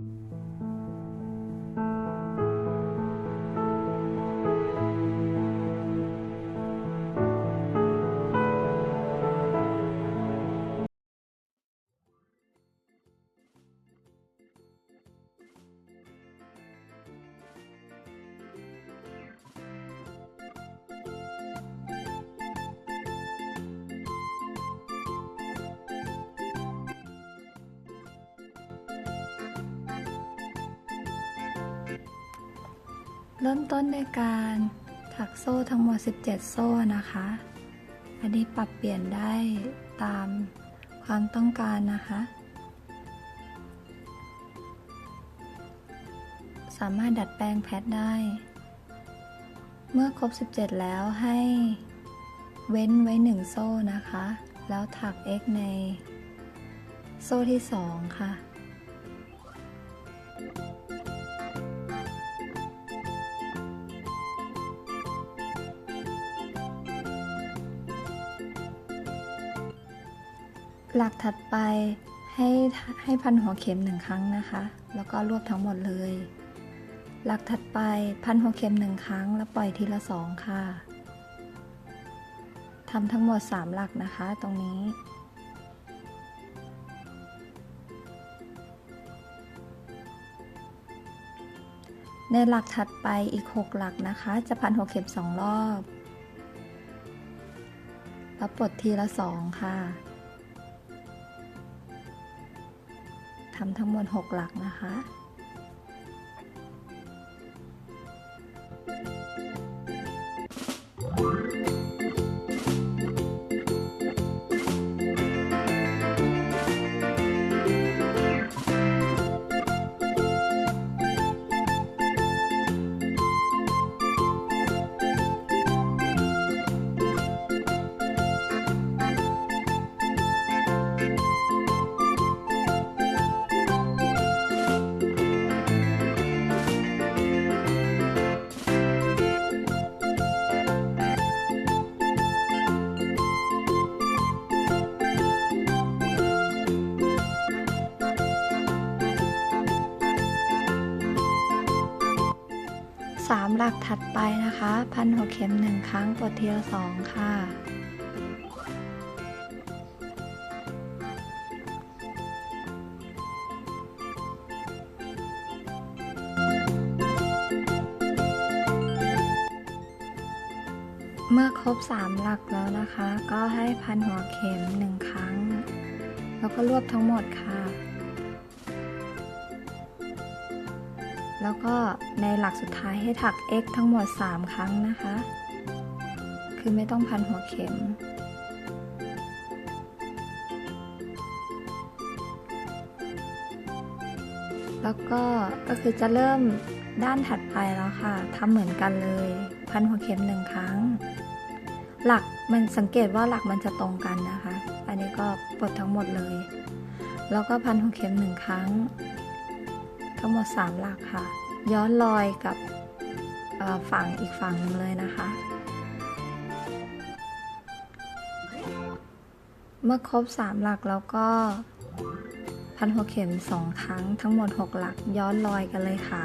you เริ่มต้นในการถักโซ่ทั้งหมด 17 โซ่นะคะ อันนี้ปรับเปลี่ยนได้ตามความต้องการนะคะ สามารถดัดแปลงแพทได้ เมื่อครบ 17 แล้วให้เว้นไว้ 1 โซ่นะคะ แล้วถัก x ในโซ่ที่ 2 ค่ะ หลักถัดไปให้ให้พันหัวเข็มหนึ่งครั้งนะคะ แล้วก็รวบทั้งหมดเลย หลักถัดไปพันหัวเข็มหนึ่งครั้ง แล้วปล่อยทีละสองค่ะทำทั้งหมด 3 หลักนะคะตรงนี้ ในหลักถัดไปอีก 6 หลักนะคะ จะพันหัวเข็มสองรอบ แล้วปลดทีละสองค่ะ ทำทั้งหมด 6 หลักนะคะ สามหลักถัดไปนะคะ พันหัวเข็มหนึ่งครั้งปลดทีละสองค่ะ เมื่อครบสามหลักแล้วนะคะ ก็ให้พันหัวเข็มหนึ่งครั้ง แล้วก็รวบทั้งหมดค่ะ แล้วก็ในหลักสุดท้ายให้ถัก x ทั้งหมด 3 ครั้งนะคะ คือไม่ต้องพันหัวเข็ม แล้วก็ก็คือจะเริ่มด้านถัดไปแล้วค่ะทำเหมือนกันเลย พันหัวเข็มหนึ่งครั้ง หลักมันสังเกตว่าหลักมันจะตรงกันนะคะ อันนี้ก็ปลดทั้งหมดเลย แล้วก็พันหัวเข็มหนึ่งครั้ง ทั้งหมด 3 หลักค่ะ ย้อนรอยกับฝั่งอีกฝั่งหนึ่งเลยนะคะ เมื่อครบ 3 หลักแล้วก็พันหัวเข็ม 2 ครั้งทั้งหมด 6 หลักย้อนรอยกันเลยค่ะ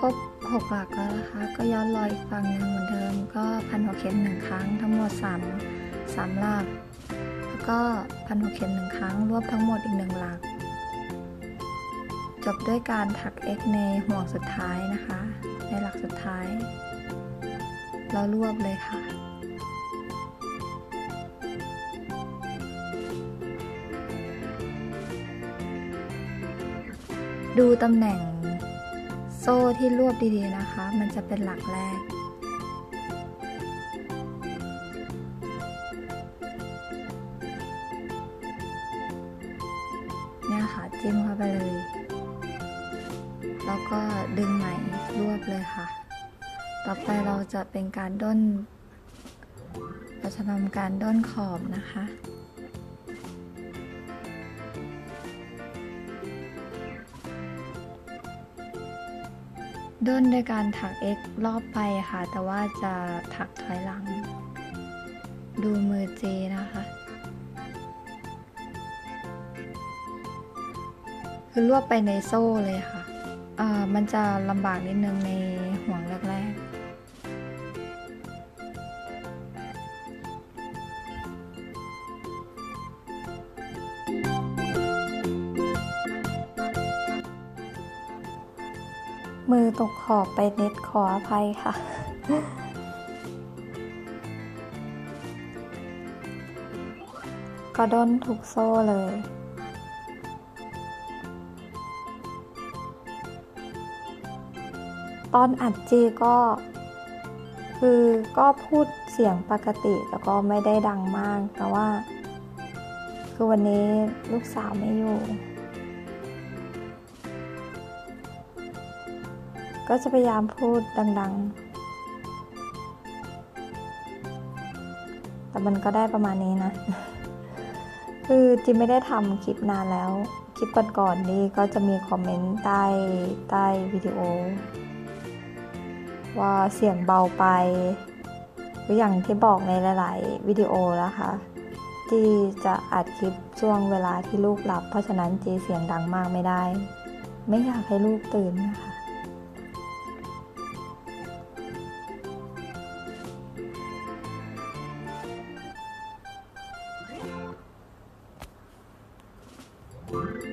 ครบ 6 หลักแล้วนะคะ ก็ย้อนรอยอีกฝั่งหนึ่งเหมือนเดิม ก็พันหัวเข็มหนึ่งครั้งทั้งหมด 3 3 หลัก แล้วก็พันหัวเข็มหนึ่งครั้ง รวบทั้งหมดอีกหนึ่งหลัก จบด้วยการถัก x ในห่วงสุดท้ายนะคะ ในหลักสุดท้าย แล้วรวบเลยค่ะดูตำแหน่ง ซ่ที่รวบดีๆนะคะ มันจะเป็นหลักแรก เนี่ยค่ะจิ้มเข้าไปเลย แล้วก็ดึงใหมรวบเลยค่ะ ต่อไปเราจะเป็นการด้นเราจะทำการด้นขอบนะคะ ด้นโดยการถัก x รอบไปค่ะ แต่ว่าจะถักถอยหลัง ดูมือเจนะคะ คือรวบไปในโซ่เลยค่ะอ่ามันจะลำบากนิดนึงใน มือตกขอบไปนิดขออภัยค่ะ ก็ด้นถูกโซ่เลย ตอนอัดจีก็ คือก็พูดเสียงปกติแต่ก็ไม่ได้ดังมาก แต่ว่า คือวันนี้ลูกสาวไม่อยู่ ก็จะพยายามพูดดัง ๆ แต่มันก็ได้ประมาณนี้นะ คือจิมไม่ได้ทำคลิปนานแล้ว คลิปก่อนๆนี้ก็จะมีคอมเมนต์ใต้ใต้วิดีโอ ว่าเสียงเบาไปหรืออย่างที่บอกในหลาย ๆ วิดีโอแล้วค่ะที่จะอัดคลิปช่วงเวลาที่ลูกหลับ เพราะฉะนั้นจีเสียงดังมากไม่ได้ ไม่อยากให้ลูกตื่นนะคะ คลิ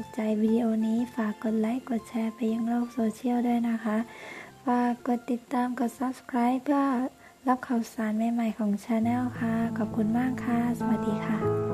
ถูกใจวิดีโอนี้ฝากกดไลค์กดแชร์ไปยังโลกโซเชียลด้วยนะคะ ฝากกดติดตามกด subscribe เพื่อรับข่าวสารใหม่ๆของช anel ค่ะ ขอบคุณมากค่ะ สวัสดีค่ะ